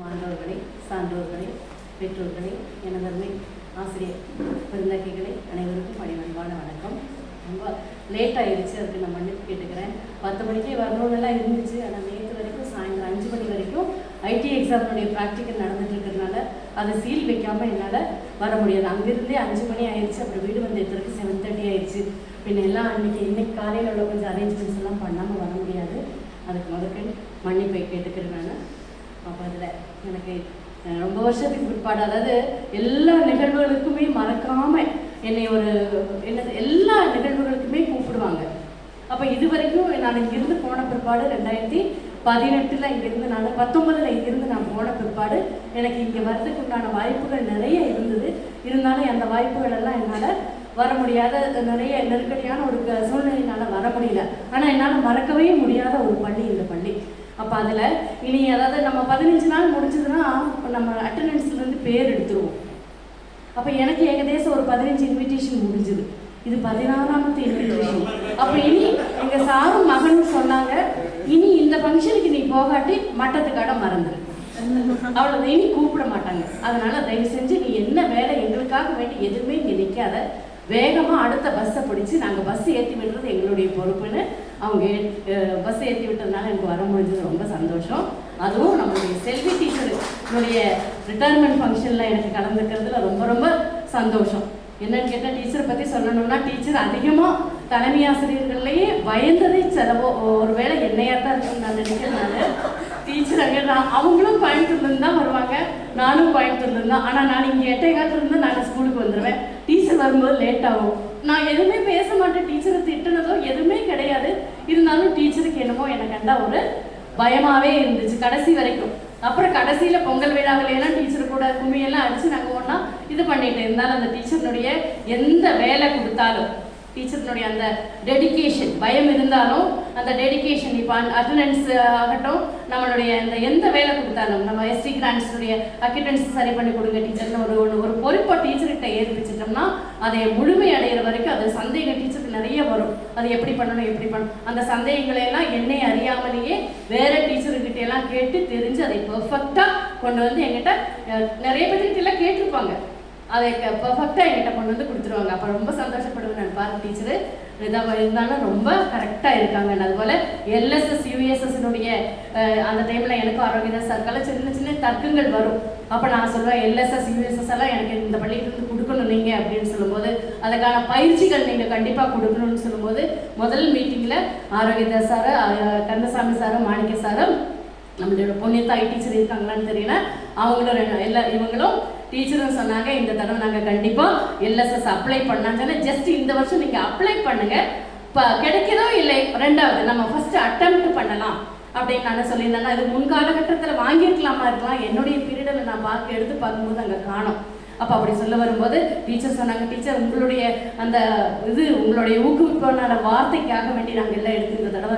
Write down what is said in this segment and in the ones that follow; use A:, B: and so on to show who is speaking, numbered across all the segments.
A: மாணவர்களே சான்றோர்களே பெற்றோர்களே எனதருமை ஆசிரியர் பெருந்தகைகளே அனைவருக்கும் பணிவன்பான வணக்கம். ரொம்ப லேட் ஆயிடுச்சு அதுக்கு நான் மன்னிப்பு கேட்டுக்கிறேன். பத்து மணிக்கே வரணும்னுலாம் இருந்துச்சு. ஆனால் நேற்று வரைக்கும் சாயந்தரம் அஞ்சு மணி வரைக்கும் ஐடி எக்ஸாமினுடைய ப்ராக்டிக்கல் நடந்துட்டு இருக்கிறதுனால அதை சீல் வைக்காமல் என்னால் வர முடியாது. அங்கிருந்தே அஞ்சு மணி ஆயிடுச்சு. அப்புறம் வீடு வந்து எத்தனைக்கு செவன் தேர்ட்டி ஆயிடுச்சு. பின்ன எல்லாம் அன்னைக்கு இன்னைக்கு காலையில் உள்ள கொஞ்சம் அரேஞ்ச்மெண்ட்ஸ் எல்லாம் பண்ணாமல் வர முடியாது. அதுக்கு முதற்கு மன்னிப்பை கேட்டுக்கிறேன் நான். எனக்கு ரொம்ப வருஷத்துக்கு பிற்பாடு அதாவது எல்லா நிகழ்வுகளுக்குமே மறக்காம என்னை ஒரு என்னது எல்லா நிகழ்வுகளுக்குமே கூப்பிடுவாங்க. அப்போ இது வரைக்கும் நான் இங்கிருந்து போன பிற்பாடு ரெண்டாயிரத்தி பதினெட்டில் இங்கேருந்து நான் பத்தொன்பதில் இங்கிருந்து நான் போன பிற்பாடு எனக்கு இங்கே வர்றதுக்கு உண்டான வாய்ப்புகள் நிறைய இருந்தது. இருந்தாலும் அந்த வாய்ப்புகள் எல்லாம் என்னால் வர முடியாத நிறைய நெருக்கடியான ஒரு க- வர முடியல. ஆனால் என்னால் மறக்கவே முடியாத ஒரு பள்ளி இந்த பள்ளி. அப்போ அதில் இனி அதாவது நம்ம பதினஞ்சு நாள் முடிஞ்சதுன்னா நம்ம அட்டண்டன்ஸ்லேருந்து பேர் எடுத்துருவோம். அப்போ எனக்கு ஏகதேசம் ஒரு பதினஞ்சு இன்விடேஷன் முடிஞ்சுது. இது பதினாறாமத்து இன்விடேஷன் அப்போ இனி எங்கள் சாரும் மகனும் சொன்னாங்க இனி இந்த ஃபங்க்ஷனுக்கு நீ போகாட்டி மட்டத்துக்காட மறந்துடு அவ்வளோ இனி கூப்பிட மாட்டாங்க. அதனால தயவு செஞ்சு நீ என்ன வேலை எங்களுக்காக வேண்டி எதுவுமே இங்கே நிற்காத வேகமாக அடுத்த பஸ்ஸை பிடிச்சி நாங்கள் பஸ் ஏற்றி விடுறது எங்களுடைய பொறுப்புன்னு அவங்க பஸ் ஏற்றி விட்டதுனால எனக்கு வர முடிஞ்சது ரொம்ப சந்தோஷம். அதுவும் நம்மளுடைய செல்வி டீச்சருடைய ரிட்டையர்மெண்ட் ஃபங்க்ஷனில் எனக்கு கலந்துக்கிறதுல ரொம்ப ரொம்ப சந்தோஷம். என்னன்னு கேட்டால் டீச்சரை பற்றி சொல்லணும்னா டீச்சர் அதிகமாக தலைமை ஆசிரியர்கள்லேயே பயந்ததே செலவோ ஒருவேளை என்னையா தான் இருக்குன்னு நான் நினைக்கிறேன் நான். டீச்சர் நான் அவங்களும் கோயம்புத்தூர்லேருந்து தான் வருவாங்க. நானும் கோயம்புத்தூர்லேருந்து தான். ஆனால் நான் இங்கே எட்டை காலத்துலேருந்து நான் ஸ்கூலுக்கு வந்துடுவேன் டீச்சர் வரும்போது லேட் ஆகும். நான் எதுவுமே பேச மாட்டேன். டீச்சரை திட்டுனதோ எதுவுமே கிடையாது. இருந்தாலும் டீச்சருக்கு என்னமோ எனக்கு கண்டா ஒரு பயமாவே இருந்துச்சு கடைசி வரைக்கும். அப்புறம் கடைசியில பொங்கல் விழாவில எல்லாம் டீச்சர் கூட கும்மியெல்லாம் அடிச்சு நாங்க ஒன்றா இது பண்ணிட்டு இருந்தாலும் அந்த டீச்சர்னுடைய எந்த வேலை கொடுத்தாலும் டீச்சர்னுடைய அந்த டெடிகேஷன் பயம் இருந்தாலும் அந்த டெடிகேஷன் இப்போ அட்டண்டன்ஸ் ஆகட்டும் நம்மளுடைய அந்த எந்த வேலை கொடுத்தாலும் நம்ம எஸ்டி கிராண்ட்ஸுடைய அக்கிட்டன்ஸ் சரி பண்ணி கொடுங்க டீச்சர்னு ஒரு ஒன்று ஒரு பொறுப்பை டீச்சர்கிட்ட ஏற்பிச்சிட்டோம்னா அதை முழுமை அடைகிற வரைக்கும் அது சந்தேகம் டீச்சருக்கு நிறைய வரும். அது எப்படி பண்ணணும் எப்படி பண்ணணும் அந்த சந்தேகங்களை எல்லாம் என்னை அறியாமலேயே வேற டீச்சர்கிட்ட எல்லாம் கேட்டு தெரிஞ்சு அதை பெர்ஃபெக்டாக கொண்டு வந்து எங்கிட்ட நிறைய பேர்கிட்ட எல்லாம் கேட்டிருப்பாங்க. அதை பெர்ஃபெக்டாக என்கிட்ட கொண்டு வந்து கொடுத்துருவாங்க. அப்போ ரொம்ப சந்தோஷப்படுவேன். நான் டீச்சரு இதாக இருந்தாலும் ரொம்ப கரெக்டாக இருக்காங்க. அதுபோல் எல்எஸ்எஸ் யூஎஸ்எஸ்னுடைய அந்த டைமில் எனக்கும் ஆரோக்கியதா சர்க்கிளில் சின்ன சின்ன தர்க்கங்கள் வரும். அப்போ நான் சொல்லுவேன் எல்எஸ்எஸ் யூஎஸ்எஸ் எல்லாம் எனக்கு இந்த பள்ளியிலிருந்து கொடுக்கணும் நீங்கள் அப்படின்னு சொல்லும்போது அதுக்கான பயிற்சிகள் நீங்கள் கண்டிப்பாக கொடுக்கணும்னு சொல்லும்போது முதல் மீட்டிங்கில் ஆரோக்கியதா சார் கந்தசாமி சாரும் மாணிக்க சாரும் நம்மளோட பொன்னியத்தாய் டீச்சர் இருக்காங்களான்னு தெரியல. அவங்களும் எல்லா இவங்களும் டீச்சரும் சொன்னாங்க இந்த தடவை நாங்கள் கண்டிப்பாக எல்எஸ்எஸ் அப்ளை பண்ணாங்கன்னு ஜஸ்ட் இந்த வருஷம் நீங்கள் அப்ளை பண்ணுங்க. இப்போ கிடைக்கிறதோ இல்லை ரெண்டாவது நம்ம ஃபர்ஸ்ட் அட்டெம்ப்ட் பண்ணலாம் அப்படின்னு நான் சொல்லியிருந்தேன்னா இது முன் காலகட்டத்தில் வாங்கியிருக்கலாமா இருக்கலாம். என்னுடைய பீரியடில் நான் பார்க்க எடுத்து பார்க்கும்போது அங்கே காணோம். அப்போ அப்படி சொல்ல வரும்போது டீச்சர் சொன்னாங்க டீச்சர் உங்களுடைய அந்த இது உங்களுடைய ஊக்குவிப்பான வார்த்தைக்காக வேண்டி நாங்கள் எல்லாம் எடுத்து இந்த தடவை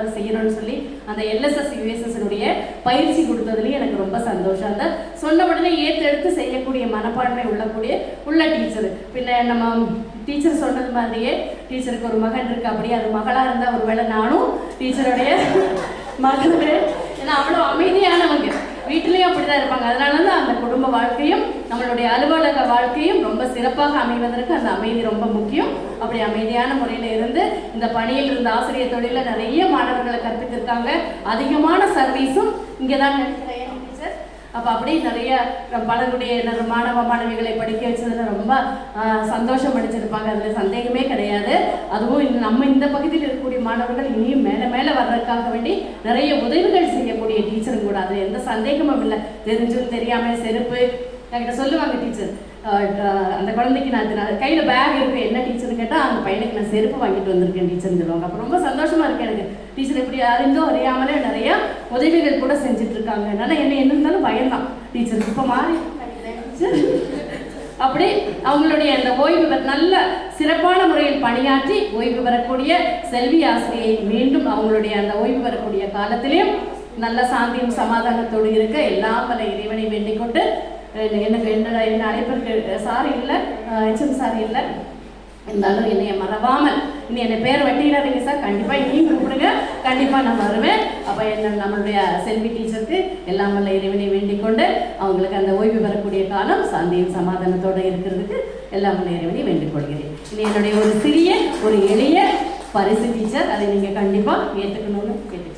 A: அந்த எல்எஸ்எஸ் யுஎஸ்எஸ்னுடைய பயிற்சி கொடுத்ததுலேயும் எனக்கு ரொம்ப சந்தோஷம். அந்த சொன்ன உடனே ஏற்றெடுத்து செய்யக்கூடிய மனப்பான்மை உள்ளக்கூடிய உள்ள டீச்சர் பின்ன நம்ம டீச்சர் சொன்னது மாதிரியே டீச்சருக்கு ஒரு மகன் இருக்கு அப்படியே அது மகளாக இருந்தால் ஒருவேளை நானும் டீச்சருடைய மகள் ஏன்னா அவ்வளோ அமைதியானவங்க. வீட்டிலையும் அப்படிதான் இருப்பாங்க. அதனால தான் அந்த குடும்ப வாழ்க்கையும் நம்மளுடைய அலுவலக வாழ்க்கையும் ரொம்ப சிறப்பாக அமைவதற்கு அந்த அமைதி ரொம்ப முக்கியம். அப்படி அமைதியான முறையில் இருந்து இந்த பணியில் இருந்த ஆசிரியர் தொழிலில் நிறைய மாணவர்களை கற்பித்திருக்காங்க. அதிகமான சர்வீஸும் இங்கே தான் நினைக்கிறேன் அப்போ அப்படியே நிறைய பலருடைய மாணவ மாணவிகளை படிக்க வச்சதுல ரொம்ப சந்தோஷம் அடிச்சிருப்பாங்க அதில் சந்தேகமே கிடையாது. அதுவும் இந்த நம்ம இந்த பகுதியில் இருக்கக்கூடிய மாணவர்கள் இனியும் மேலே மேலே வர்றதுக்காக வேண்டி நிறைய உதவிகள் செய்யக்கூடிய டீச்சரும் கூட. அதில் எந்த சந்தேகமும் இல்லை. தெரிஞ்சும் தெரியாமல் செருப்பு என்கிட்ட சொல்லுவாங்க டீச்சர் அந்த குழந்தைக்கு நான் கையில் பேக் இருக்கு என்ன டீச்சர்னு கேட்டால் அந்த பையனுக்கு நான் செருப்பு வாங்கிட்டு வந்திருக்கேன் டீச்சர்னு சொல்லுவாங்க. அப்போ ரொம்ப சந்தோஷமா இருக்குது எனக்கு. டீச்சர் எப்படி அறிந்தோ அறியாமலே நிறைய உதவிகள் கூட செஞ்சுட்டு இருக்காங்க. அதனால என்ன என்ன இருந்தாலும் பயம்தான். டீச்சர் இப்போ மாறி அப்படி அவங்களுடைய அந்த ஓய்வு பெற நல்ல சிறப்பான முறையில் பணியாற்றி ஓய்வு பெறக்கூடிய செல்வி ஆசிரியை மீண்டும் அவங்களுடைய அந்த ஓய்வு பெறக்கூடிய காலத்திலையும் நல்ல சாந்தியும் சமாதானத்தோடு இருக்க எல்லாம் பல இறைவனை வேண்டிக் கொண்டு எனக்கு என்னடா என்ன அழைப்பிற்கு சாரி இல்லை எச்எம் சாரி இல்லை. இருந்தாலும் என்னைய மறவாமல் இனி என்னை பேர் வெட்டிடாதீங்க சார். கண்டிப்பாக இனியும் கூப்பிடுங்க. கண்டிப்பாக நான் வருவேன். அப்போ என்ன நம்மளுடைய செல்வி டீச்சருக்கு எல்லாம் வல்ல இறைவனை வேண்டிக் கொண்டு அவங்களுக்கு அந்த ஓய்வு பெறக்கூடிய காலம் சாந்தியும் சமாதானத்தோடு இருக்கிறதுக்கு எல்லாம் வல்ல இறைவனை வேண்டிக் கொள்கிறேன். இது என்னுடைய ஒரு சிறிய ஒரு எளிய பரிசு டீச்சர் அதை நீங்கள் கண்டிப்பாக ஏற்றுக்கணும்னு கேட்டுக்கிறேன்.